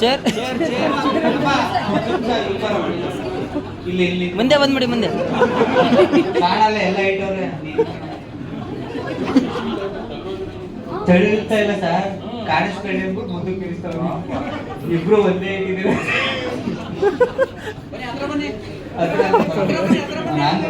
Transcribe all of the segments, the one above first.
Chair ಇಲ್ಲಿ ಇಲ್ಲಿ. ಮುಂದೆ ಬಂದ್ಬಿಡಿ ಮುಂದೆ. ಕಾಣಲ್ಲ ಎಲ್ಲ ಇಟ್ಟವ್ರೆ. ಇಲ್ಲ ಸರ್? ಕಾಣಿಸ್ಕೊಳ್ಳಿ ಅಂದ್ಬಿಟ್ಟು ಮುಂದಕ್ಕೆ ಇಬ್ರು ಒಂದೇ ನಾನ್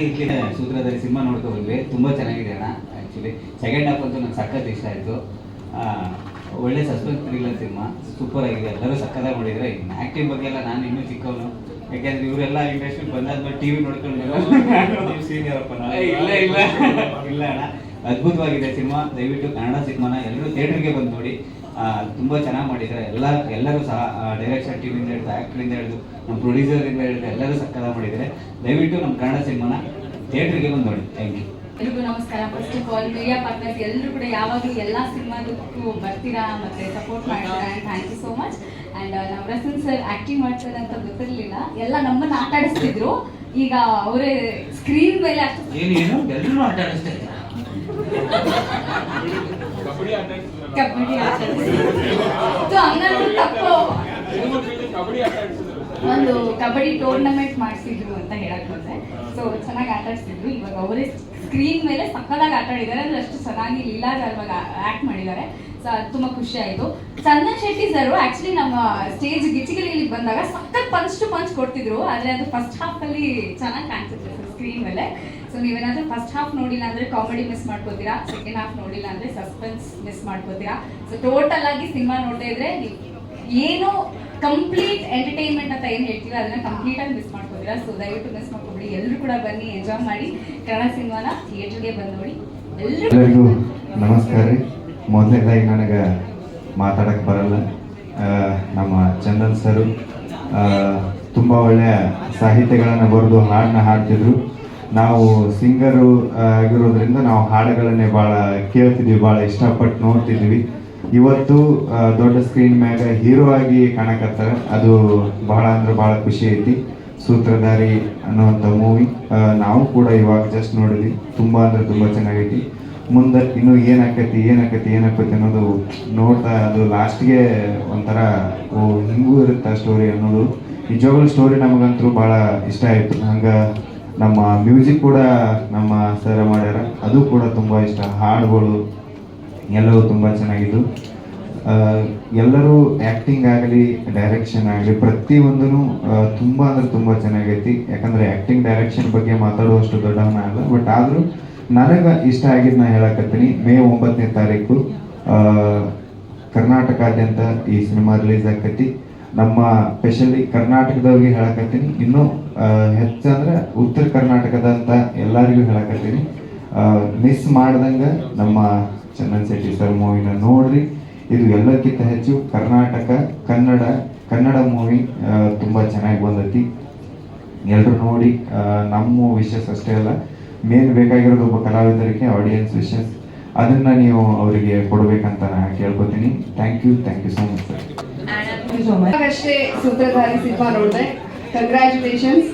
ಇಲ್ಲಿ ಸೂತ್ರದಲ್ಲಿ ಸಿನಿಮಾ ನೋಡ್ಕೊ ಬಂದ್ವಿ ತುಂಬಾ ಚೆನ್ನಾಗಿದೆ ಅಣ್ಣ ಆಕ್ಚುಲಿ ಸೆಕೆಂಡ್ ಹಾಫ್ ಅಂತೂ ನಂಗೆ ಸಖತ್ ಇಷ್ಟ ಆಯ್ತು. ಒಳ್ಳೆ ಸಸ್ಪೆನ್ಸ್ ಥ್ರಿಲ್ಲರ್ ಸಿನಿಮಾ. ಸೂಪರ್ ಆಗಿದೆ. ಎಲ್ಲರೂ ಸಕ್ಕತ್ತಾಗಿ ಮಾಡಿದ್ರೆ ಆ್ಯಕ್ಟಿಂಗ್ ಬಗ್ಗೆ ಎಲ್ಲ ನಾನು ಇನ್ನೂ ಚಿಕ್ಕವನು. ಯಾಕೆಂದ್ರೆ ಇವರೆಲ್ಲ ಇಂಡಸ್ಟ್ರಿ ಬಂದಾದ್ಮೇಲೆ ಟಿವಿ ನೋಡ್ಕೊಂಡು ಇಲ್ಲ ಇಲ್ಲ. ಇಲ್ಲ ಅಣ್ಣ. ಅದ್ಭುತವಾಗಿದೆ ಸಿನಿಮಾ. ದಯವಿಟ್ಟು ಕನ್ನಡ ಸಿನಿಮಾನ ಎಲ್ಲರೂ ಥಿಯೇಟರ್ಗೆ ಬಂದು ನೋಡಿ. ತುಂಬಾ ಚೆನ್ನಾಗಿ ಮಾಡಿದ್ದಾರೆ ಎಲ್ಲ ಎಲ್ಲರೂ ಸಹ ಡೈರೆಕ್ಷನ್ ಟೀಮಿಂದ ಹಿಡಿದು ಆ್ಯಕ್ಟ್ರಿಂದ ಹಿಡಿದು ನಮ್ಮ ಪ್ರೊಡ್ಯೂಸರಿಂದ ಹಿಡಿದು ಎಲ್ಲರೂ ಸಕ್ಕದ ಮಾಡಿದ್ದಾರೆ ದಯವಿಟ್ಟು ನಮ್ಮ ಕನ್ನಡ ಸಿನಿಮಾನ ಥಿಯೇಟರ್ಗೆ ಬಂದು ನೋಡಿ. ಥ್ಯಾಂಕ್ ಯು ಎಲ್ರಿಗೂ ನಮಸ್ಕಾರ. First of all media partners ಎಲ್ಲರೂ ಕೂಡ ಯಾವಾಗಲೂ ಎಲ್ಲ ಸಿನಿಮಾದಕ್ಕೂ ಬರ್ತೀರಾ ಮತ್ತೆ ಸಪೋರ್ಟ್ ಮಾಡ್ತೀರಾ and thank you so much and ರಸನ್ sir acting ಮಾಡ್ತಾರೆ ಅಂತ ಗೊತ್ತಿರಲಿಲ್ಲ. ಎಲ್ಲ ನಮ್ಮನ್ನ ಆಟ ಆಡಿಸ್ತಿದ್ರು ಈಗ ಅವರೇ ಸ್ಕ್ರೀನ್ ಮೇಲೆ ಅಷ್ಟು ಏನು ಏನು? ಎಲ್ಲರೂ ಆಟ ಆಡಿಸ್ತಾ ಕಬಡ್ಡಿ ತಪ್ಪು. ಒಂದು ಕಬಡ್ಡಿ ಟೂರ್ನಮೆಂಟ್ ಮಾಡಿಸಿದ್ರು ಅಂತ ಹೇಳಕ್ ಬಂದೆ. ಸೊ ಚೆನ್ನಾಗಿ ಆಟ ಆಡ್ಸಿದ್ರು. ಇವಾಗ ಅವರೇ ಸ್ಕ್ರೀನ್ ಮೇಲೆ ಸಕ್ಕದಾಗಿ ಆಟ ಆಡಿದ್ದಾರೆ. ಅಂದ್ರೆ ಅಷ್ಟು ಚೆನ್ನಾಗಿ ಇಲ್ಲ ಇವಾಗ ಆಕ್ಟ್ ಮಾಡಿದ್ದಾರೆ. ಸೊ ಅದು ತುಂಬಾ ಖುಷಿ ಆಯ್ತು. ಚಂದನ್ ಶೆಟ್ಟಿ ಸರ್ ಆಕ್ಚುಲಿ ನಮ್ಮ ಸ್ಟೇಜ್ ಗಿಚಿಗಲಿಯಲ್ಲಿ ಬಂದಾಗ ಪಂಚ್ ಟು ಪಂಚ್ ಕೊಡ್ತಿದ್ರು ಆದ್ರೆ ಅದು ಫಸ್ಟ್ ಹಾಫ್ ಅಲ್ಲಿ ಚೆನ್ನಾಗಿ ಕಾಣಿಸುತ್ತೆ ಸ್ಕ್ರೀನ್ ಮೇಲೆ. ಸೊ ನೀವೇನಾದ್ರೂ ಫಸ್ಟ್ ಹಾಫ್ ನೋಡಿಲ್ಲ ಅಂದ್ರೆ ಕಾಮಿಡಿ ಮಿಸ್ ಮಾಡ್ಕೋತೀರಾ? ಸೆಕೆಂಡ್ ಹಾಫ್ ನೋಡಿಲ್ಲ ಅಂದ್ರೆ ಸಸ್ಪೆನ್ಸ್ ಮಿಸ್ ಮಾಡ್ಕೋತೀರಾ? ಸೊ ಟೋಟಲ್ ಆಗಿ ಸಿನಿಮಾ ನೋಡ್ತಾ ಇದ್ರೆ ಏನು ಕಂಪ್ಲೀಟ್ ಎಂಟರ್ಟೈನ್ಮೆಂಟ್ ಅಂತ ಏನು ಹೇಳ್ತೀವಿ ಅದನ್ನ ಕಂಪ್ಲೀಟ್ ಆಗಿ ಮಿಸ್ ಮಾಡ್ಕೋತೀರಾ? ಸೊ ದಯವಿಟ್ಟು ಮಿಸ್ ಮಾಡ್ಕೊಬಿಡಿ. ಎಲ್ಲರೂ ಕೂಡ ಬನ್ನಿ ಎಂಜಾಯ್ ಮಾಡಿ. ಕನ್ನಡ ಸಿನಿಮಾನ ಥಿಯೇಟರ್ಗೆ ಬಂದು ನೋಡಿ. ಎಲ್ಲರೂ ಎಲ್ಲರಿಗೂ ನಮಸ್ಕಾರ. ರೀ ಮೊದಲನೇದಾಗಿ ನನಗೆ ಮಾತಾಡಕ್ಕೆ ಬರಲ್ಲ. ನಮ್ಮ ಚಂದನ್ ಸರು ತುಂಬ ಒಳ್ಳೆಯ ಸಾಹಿತ್ಯಗಳನ್ನು ಬರೆದು ಹಾಡನ್ನ ಹಾಡ್ತಿದ್ರು. ನಾವು ಸಿಂಗರು ಆಗಿರೋದ್ರಿಂದ ನಾವು ಹಾಡುಗಳನ್ನೇ ಭಾಳ ಕೇಳ್ತಿದ್ವಿ ಭಾಳ ಇಷ್ಟಪಟ್ಟು ನೋಡ್ತಿದ್ವಿ. ಇವತ್ತು ದೊಡ್ಡ ಸ್ಕ್ರೀನ್ ಮ್ಯಾಗ ಹೀರೋ ಆಗಿ ಕಾಣಕತ್ತಾರೆ. ಅದು ಬಹಳ ಅಂದ್ರೆ ಬಹಳ ಖುಷಿ ಐತಿ. ಸೂತ್ರಧಾರಿ ಅನ್ನುವಂಥ ಮೂವಿ ನಾವು ಕೂಡ ಇವಾಗ ಜಸ್ಟ್ ನೋಡಿದ್ವಿ. ತುಂಬ ಅಂದ್ರೆ ತುಂಬ ಚೆನ್ನಾಗೈತಿ. ಮುಂದೆ ಇನ್ನು ಆಕೈತಿ ಏನಾಕತಿ ಆಕೈತಿ ಅನ್ನೋದು ನೋಡ್ತಾ ಅದು ಲಾಸ್ಟ್ಗೆ ಒಂಥರ, ಓ, ಹಿಂಗೂ ಇರುತ್ತೆ ಸ್ಟೋರಿ ಅನ್ನೋದು. ನಿಜವಾಗ್ಲೂ ಸ್ಟೋರಿ ನಮಗಂತೂ ಭಾಳ ಇಷ್ಟ ಆಯಿತು. ಹಂಗೆ ನಮ್ಮ ಮ್ಯೂಸಿಕ್ ಕೂಡ ನಮ್ಮ ಸರ್ ಮಾಡ್ಯಾರ. ಅದು ಕೂಡ ತುಂಬ ಇಷ್ಟ. ಹಾಡುಗಳು ಎಲ್ಲವೂ ತುಂಬ ಚೆನ್ನಾಗಿದ್ದು. ಎಲ್ಲರೂ ಆ್ಯಕ್ಟಿಂಗ್ ಆಗಲಿ ಡೈರೆಕ್ಷನ್ ಆಗಲಿ ಪ್ರತಿಯೊಂದೂ ತುಂಬ ಅಂದ್ರೆ ತುಂಬ ಚೆನ್ನಾಗೈತಿ. ಯಾಕಂದರೆ ಆ್ಯಕ್ಟಿಂಗ್ ಡೈರೆಕ್ಷನ್ ಬಗ್ಗೆ ಮಾತಾಡುವಷ್ಟು ದೊಡ್ಡವನ ಅಲ್ಲ ಬಟ್ ಆದರೂ ನನಗೆ ಇಷ್ಟ ಆಗಿದ್ದು ನಾ ಹೇಳಕತ್ತೀನಿ. ಮೇ ಒಂಬತ್ತನೇ ತಾರೀಕು ಕರ್ನಾಟಕಾದ್ಯಂತ ಈ ಸಿನಿಮಾ ರಿಲೀಸ್ ಆಕತಿ. ನಮ್ಮ ಸ್ಪೆಷಲಿ ಕರ್ನಾಟಕದವ್ರಿಗೆ ಹೇಳಕತ್ತೀನಿ. ಇನ್ನೂ ಹೆಚ್ಚಂದ್ರೆ ಉತ್ತರ ಕರ್ನಾಟಕದಂತ ಎಲ್ಲರಿಗೂ ಹೇಳಕತ್ತೀನಿ. ಮಿಸ್ ಮಾಡ್ದಂಗೆ ನಮ್ಮ ಚಂದನ್ ಶೆಟ್ಟಿ ಸರ್ ಮೂವಿನ ನೋಡ್ರಿ. ಇದು ಎಲ್ಲಕ್ಕಿಂತ ಹೆಚ್ಚು ಕರ್ನಾಟಕ, ಕನ್ನಡ ಕನ್ನಡ ಮೂವಿ ತುಂಬ ಚೆನ್ನಾಗಿ ಬಂದೈತಿ. ಎಲ್ಲರೂ ನೋಡಿ ನಮ್ಮ ವಿಶೇಷ ಅಷ್ಟೇ ಅಲ್ಲ. ಮೇನ್ ಬೇಕಾಗಿರೋದು ಒಬ್ಬ ಕಲಾವಿದರಿಗೆ ಆಡಿಯನ್ಸ್ ವಿಶಸ್ ಅದನ್ನ ನೀವು ಅವರಿಗೆ ಕೊಡಬೇಕಂತ ನಾನು ಕೇಳ್ಕೊತೀನಿ. Thank you thank you so much sir ಅಷ್ಟೇ ಸೂತ್ರಧಾರಿ ಸಿನಿಮಾ ನೋಡಿದೆ. ಕಂಗ್ರ್ಯಾಚುಲೇಷನ್ಸ್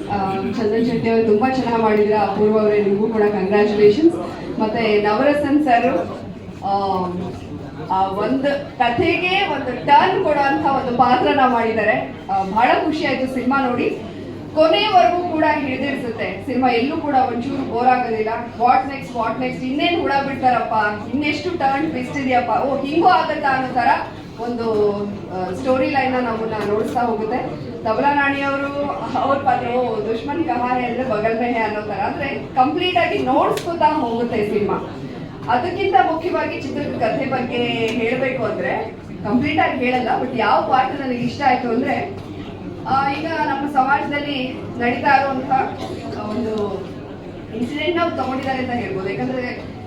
ಚಂದನ್ ಶೆಟ್ಟಿ ಅವರು ತುಂಬಾ ಚೆನ್ನಾಗಿ ಮಾಡಿದ್ರ. ಅಪೂರ್ವ ಅವರೇ, ನಿಮಗೂ ಕೂಡ ಕಂಗ್ರ್ಯಾಚುಲೇಷನ್ಸ್ ಮತ್ತೆ ನವರಸನ್ ಸರ್ ಒಂದು ಕಥೆಗೆ ಒಂದು ಟರ್ನ್ ಕೊಡುವಂತ ಒಂದು ಪಾತ್ರನ ಮಾಡಿದ್ದಾರೆ. ಬಹಳ ಖುಷಿ ಆಯ್ತು ಸಿನಿಮಾ ನೋಡಿ. ಕೊನೆವರೆಗೂ ಕೂಡ ಹಿಡಿದಿರ್ಸುತ್ತೆ. ಸಿನಿಮಾ ಎಲ್ಲೂ ಕೂಡ ಒಂಚೂರು ಬೋರ್ ಆಗೋದಿಲ್ಲ. ವಾಟ್ ನೆಕ್ಸ್ಟ್ ವಾಟ್ ನೆಕ್ಸ್ಟ್ ಇನ್ನೇನು ಹುಳ ಬಿಡ್ತಾರಪ್ಪ ಇನ್ನೆಷ್ಟು ಟರ್ನ್ ಟ್ವಿಸ್ಟ್ ಇದೆಯಪ್ಪ? ಓ, ಹಿಂಗೂ ಆಗತ್ತಾ ಅನ್ನೋ ತರ ಒಂದು ಸ್ಟೋರಿ ಲೈನ್ ನಮ್ಮನ್ನ ನೋಡಿಸ್ತಾ ಹೋಗುತ್ತೆ. ತಬಲಾ ನಾಣಿ ಅವರು ಪಾತ್ರ, ಓ, ದುಶ್ಮನ್ ಕಹಾರೆ ಅಂದ್ರೆ ಬಗಲ್ಮೆಹೆ ಅನ್ನೋ ತರ ಅಂದ್ರೆ ಕಂಪ್ಲೀಟ್ ಆಗಿ ನೋಡ್ಸ್ಕೊತಾ ಹೋಗುತ್ತೆ ಸಿನಿಮಾ. ಅದಕ್ಕಿಂತ ಮುಖ್ಯವಾಗಿ ಚಿತ್ರದ ಕಥೆ ಬಗ್ಗೆ ಹೇಳಬೇಕು ಅಂದ್ರೆ ಕಂಪ್ಲೀಟ್ ಆಗಿ ಹೇಳಲ್ಲ ಬಟ್ ಯಾವ ಪಾರ್ಟ್ ನನಗೆ ಇಷ್ಟ ಆಯ್ತು ಅಂದ್ರೆ ಈಗ ನಮ್ಮ ಸಮಾಜದಲ್ಲಿ ನಡೀತಾ ಇರುವಂತಹ ಒಂದು ಇನ್ಸಿಡೆಂಟ್ ನಾವು ತಗೊಂಡಿದ್ದಾರೆ ಅಂತ ಹೇಳ್ಬೋದು. ಯಾಕಂದ್ರೆ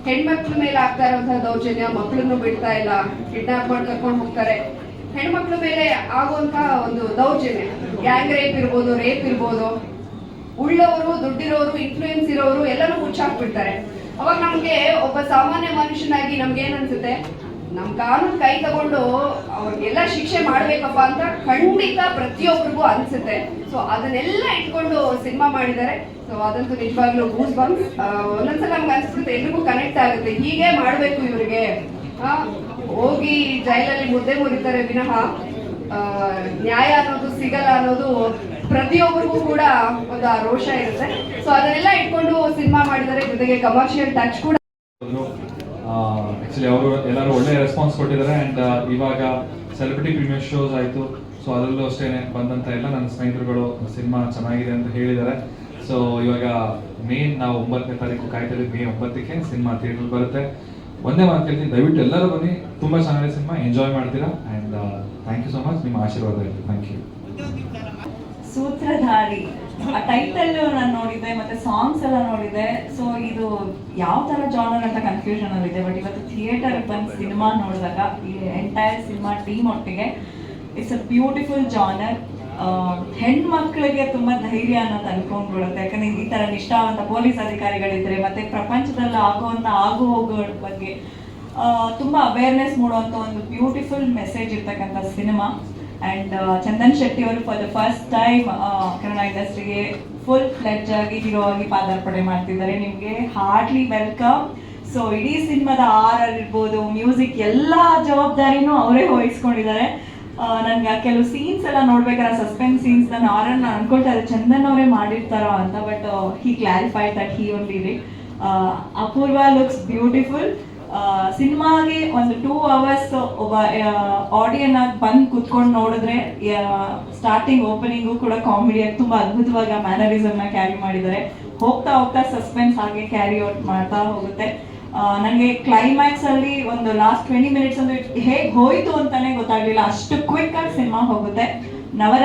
ಹೆಣ್ಮಕ್ಳ ಮೇಲೆ ಆಗ್ತಾ ಇರುವಂತಹ ದೌರ್ಜನ್ಯ, ಮಕ್ಕಳನ್ನು ಬಿಡ್ತಾ ಇಲ್ಲ ಕಿಡ್ನಾಪ್ ಮಾಡಿ, ಕರ್ಕೊಂಡು ಹೋಗ್ತಾರೆ. ಹೆಣ್ಮಕ್ಳ ಮೇಲೆ ಆಗುವಂತಹ ಒಂದು ದೌರ್ಜನ್ಯ ಗ್ಯಾಂಗ್ ರೇಪ್ ಇರ್ಬೋದು ರೇಪ್ ಇರ್ಬೋದು, ಉಳ್ಳವರು, ದುಡ್ಡಿರೋರು ಇನ್ಫ್ಲೂಯೆನ್ಸ್ ಇರೋರು ಎಲ್ಲರೂ ಮುಚ್ಚಾಕ್ಬಿಡ್ತಾರೆ ಅವಾಗ ನಮ್ಗೆ ಒಬ್ಬ ಸಾಮಾನ್ಯ ಮನುಷ್ಯನಾಗಿ ನಮ್ಗೆ ಏನ್ ಅನ್ಸುತ್ತೆ? ನಮ್ ಕಾನೂನು ಕೈ ತಗೊಂಡು ಅವ್ರಿಗೆಲ್ಲ ಶಿಕ್ಷೆ ಮಾಡ್ಬೇಕಪ್ಪ ಅಂತ ಖಂಡಿತ ಪ್ರತಿಯೊಬ್ಬರಿಗೂ ಅನ್ಸುತ್ತೆ. ಸೊ ಅದನ್ನೆಲ್ಲ ಇಟ್ಕೊಂಡು ಸಿನಿಮಾ ಮಾಡಿದ್ದಾರೆ. ಸೊ ಅದಂತೂ ನಿಜವಾಗ್ಲೂ ಗೂಸ್ ಬಂದ್ ಒಂದೊಂದ್ಸಲ ನಮ್ಗೆ ಅನ್ಸುತ್ತೆ ಎಲ್ರಿಗೂ ಕನೆಕ್ಟ್ ಆಗುತ್ತೆ. ಹೀಗೆ ಮಾಡಬೇಕು ಇವರಿಗೆ. ಹೋಗಿ ಜೈಲಲ್ಲಿ ಮುದ್ದೆ ಮುರಿತಾರೆ ವಿನಃ. ನ್ಯಾಯ ಅನ್ನೋದು ಸಿಗಲ್ಲ ಅನ್ನೋದು ಪ್ರತಿಯೊಬ್ಬರಿಗೂ ಕೂಡ ಒಂದು ರೋಷ ಇರುತ್ತೆ. ಸೊ ಅದನ್ನೆಲ್ಲ ಇಟ್ಕೊಂಡು ಸಿನಿಮಾ ಮಾಡಿದ್ದಾರೆ. ಜೊತೆಗೆ ಕಮರ್ಷಿಯಲ್ ಟಚ್ ಕೂಡ ಆಕ್ಚುಲಿ ಅವರು ಎಲ್ಲರೂ ಒಳ್ಳೆ ರೆಸ್ಪಾನ್ಸ್ ಕೊಟ್ಟಿದ್ದಾರೆ ಅಂಡ್ ಇವಾಗ ಸೆಲೆಬ್ರಿಟಿ ಪ್ರೀಮಿಯರ್ ಶೋಸ್ ಆಯಿತು. ಸೊ ಅದರಲ್ಲೂ ಅಷ್ಟೇ ಬಂದಂಥ ಎಲ್ಲ ನನ್ನ ಸ್ನೇಹಿತರುಗಳು ಸಿನಿಮಾ ಚೆನ್ನಾಗಿದೆ ಅಂತ ಹೇಳಿದ್ದಾರೆ. ಸೊ ಇವಾಗ ಮೇ, ನಾವು ಒಂಬತ್ತನೇ ತಾರೀಕು ಕಾಯ್ತೀವಿ ಮೇ ಒಂಬತ್ತಕ್ಕೆ ಸಿನಿಮಾ ಥಿಯೇಟರ್ ಬರುತ್ತೆ. ಒಂದೇ ಮಾತು ಕೇಳ್ತೀನಿ ದಯವಿಟ್ಟು ಎಲ್ಲರೂ ಬನ್ನಿ. ತುಂಬ ಚೆನ್ನಾಗಿದೆ ಸಿನಿಮಾ. ಎಂಜಾಯ್ ಮಾಡ್ತೀರಾ. And thank you so much ನಿಮ್ಮ ಆಶೀರ್ವಾದ ಇತ್ತು ಥ್ಯಾಂಕ್ ಯು ಸೂತ್ರಧಾರಿ. ಆ ಟೈಟಲ್ ನಾನು ನೋಡಿದ್ದೆ, ಮತ್ತೆ ಸಾಂಗ್ಸ್ ಎಲ್ಲ ನೋಡಿದ್ದೆ. ಸೊ ಇದು ಯಾವ ತರ ಜಾನರ್ ಅಂತ ಕನ್ಫ್ಯೂಷನ್ ಅಲ್ಲಿ ಇದೆ ಬಟ್ ಇವತ್ತು ಥಿಯೇಟರ್ ಬಂದು ಸಿನಿಮಾ ನೋಡಿದಾಗ, ಈ ಎಂಟೈರ್ ಸಿನಿಮಾ ಟೀಮ್ ಒಟ್ಟಿಗೆ ಇಟ್ಸ್ ಅ ಬ್ಯೂಟಿಫುಲ್ ಜಾನರ್ ಹೆಣ್ಮಕ್ಳಿಗೆ ತುಂಬಾ ಧೈರ್ಯ ಅನ್ನೋದು ಅನ್ಕೊಂಡ್ಬಿಡುತ್ತೆ. ಯಾಕಂದ್ರೆ ಈ ತರ ನಿಷ್ಠಾವಂತ ಪೊಲೀಸ್ ಅಧಿಕಾರಿಗಳಿದ್ರೆ, ಮತ್ತೆ ಪ್ರಪಂಚದಲ್ಲಿ ಆಗುವಂತ ಆಗು ಹೋಗೋ ಬಗ್ಗೆ ತುಂಬಾ ಅವೇರ್ನೆಸ್ ಮೂಡುವಂತ ಒಂದು ಬ್ಯೂಟಿಫುಲ್ ಮೆಸೇಜ್ ಇರ್ತಕ್ಕಂಥ ಸಿನಿಮಾ ಅಂಡ್ ಚಂದನ್ ಶೆಟ್ಟಿ ಅವರು for the first time Kannada ಇಂಡಸ್ಟ್ರಿಗೆ ಫುಲ್ ಫ್ಲೆಡ್ಜ್ ಆಗಿ ಹೀರೋ ಆಗಿ ಪಾದಾರ್ಪಣೆ ಮಾಡ್ತಿದ್ದಾರೆ. ನಿಮಗೆ ಹಾರ್ಡ್ಲಿ ವೆಲ್ಕಮ್ ಸೊ ಇಡೀ ಸಿನಿಮಾದ ಆರ್ ಆಗಿರ್ಬೋದು ಮ್ಯೂಸಿಕ್ ಎಲ್ಲ ಜವಾಬ್ದಾರಿನೂ ಅವರೇ ವಹಿಸ್ಕೊಂಡಿದ್ದಾರೆ. ನನಗೆ ಕೆಲವು ಸೀನ್ಸ್ ಎಲ್ಲ ನೋಡ್ಬೇಕಾದ್ರೆ ಸಸ್ಪೆನ್ಸ್ ಸೀನ್ಸ್ ನಾನು ಆರನ್ನ ಅನ್ಕೊಳ್ತಾ ಇದ್ದೆ ಚಂದನ್ ಅವರೇ ಮಾಡಿರ್ತಾರೋ ಅಂತ but he clarify that he only Apoorva looks beautiful ಸಿನಿಮಾಗೆ ಒಂದು ಟೂ ಅವರ್ಸ್ ಒಬ್ಬ ಆಡಿಯನ್ ಆಗಿ ಬಂದು ಕುತ್ಕೊಂಡು ನೋಡಿದ್ರೆ ಸ್ಟಾರ್ಟಿಂಗ್ ಓಪನಿಂಗು ಕೂಡ ಕಾಮಿಡಿಯಾಗಿ ತುಂಬಾ ಅದ್ಭುತವಾಗಿ ಆ ಮ್ಯಾನರಿಸಮ್ನ ಕ್ಯಾರಿ ಮಾಡಿದ್ದಾರೆ. ಹೋಗ್ತಾ ಹೋಗ್ತಾ ಸಸ್ಪೆನ್ಸ್ ಹಾಗೆ ಕ್ಯಾರಿ ಔಟ್ ಮಾಡ್ತಾ ಹೋಗುತ್ತೆ. ನನಗೆ ಕ್ಲೈಮ್ಯಾಕ್ಸ್ ಅಲ್ಲಿ ಒಂದು ಲಾಸ್ಟ್ ಟ್ವೆಂಟಿ ಮಿನಿಟ್ಸ್ ಅಂದ್ರೆ ಹೇಗೆ ಹೋಯ್ತು ಅಂತಾನೆ ಗೊತ್ತಾಗ್ಲಿಲ್ಲ. ಅಷ್ಟು ಕ್ವಿಕ್ ಆಗಿ ಸಿನಿಮಾ ಹೋಗುತ್ತೆ. ನವರ